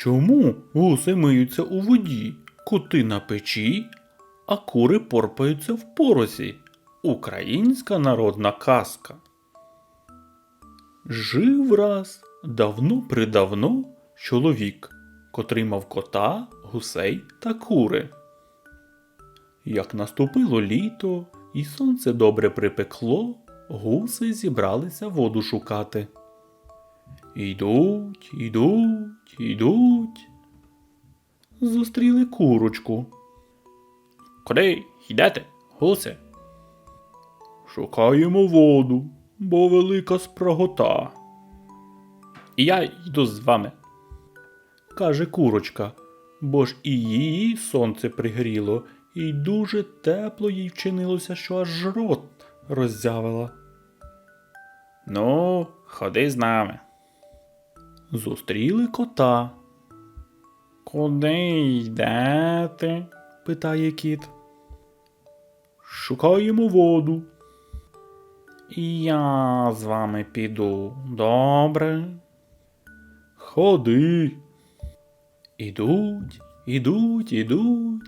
Чому гуси миються у воді, коти на печі, а кури порпаються в поросі? Українська народна казка. Жив раз давно придавно чоловік, котрий мав кота, гусей та кури. Як наступило літо і сонце добре припекло, гуси зібралися воду шукати. Йдуть, йдуть, йдуть. Зустріли курочку. Куди йдете, гуси? Шукаємо воду, бо велика спрагота. І я йду з вами, каже курочка, бо ж і її сонце пригріло, і дуже тепло їй вчинилося, що аж рот роззявила. Ну, ходи з нами. Зустріли кота. Куди йдете? питає кіт. Шукаємо воду. І я з вами піду. Добре. Ходи. Ідуть, ідуть, ідуть.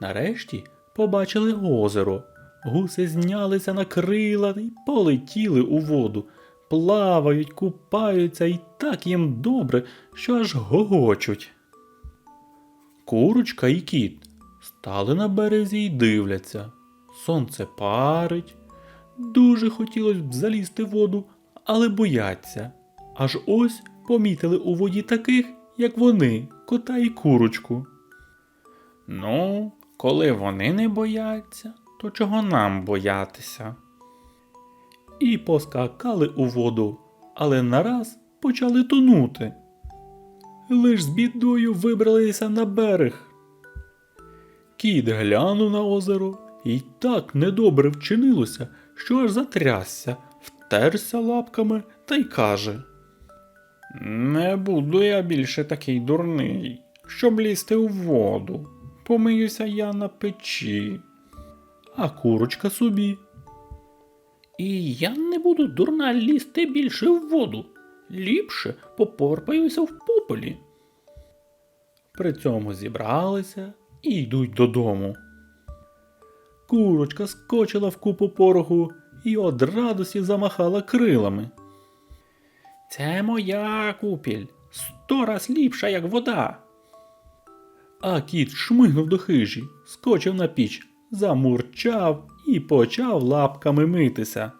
Нарешті побачили озеро. Гуси знялися на крила і полетіли у воду. Плавають, купаються і так їм добре, що аж гогочуть. Курочка і кіт стали на березі й дивляться. Сонце парить. Дуже хотілося б залізти в воду, але бояться. Аж ось помітили у воді таких, як вони, кота і курочку. Ну, коли вони не бояться, то чого нам боятися? І поскакали у воду, але нараз почали тонути. Лиш з бідою вибралися на берег. Кіт глянув на озеро і так недобре вчинилося, що аж затрясся, втерся лапками та й каже: Не буду я більше такий дурний, щоб лізти у воду. Помиюся я на печі. А курочка собі. І я не буду дурна лізти більше в воду. Ліпше попорпаюся в попелі. При цьому зібралися і йдуть додому. Курочка скочила в купу пороху і од радості замахала крилами. Це моя купіль, сто раз ліпша, як вода. А кіт шмигнув до хижі, скочив на піч, замурчав і почав лапками митися.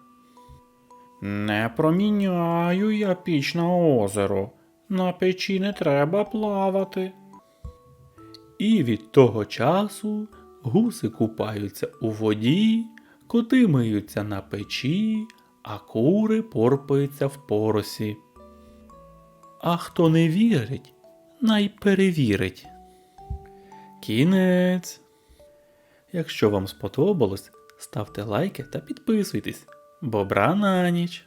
Не проміняю я піч на озеро. На печі не треба плавати. І від того часу гуси купаються у воді, коти миються на печі, а кури порпаються в поросі. А хто не вірить, най перевірить. Кінець. Якщо вам сподобалось, ставте лайки та підписуйтесь. Бобра на ніч.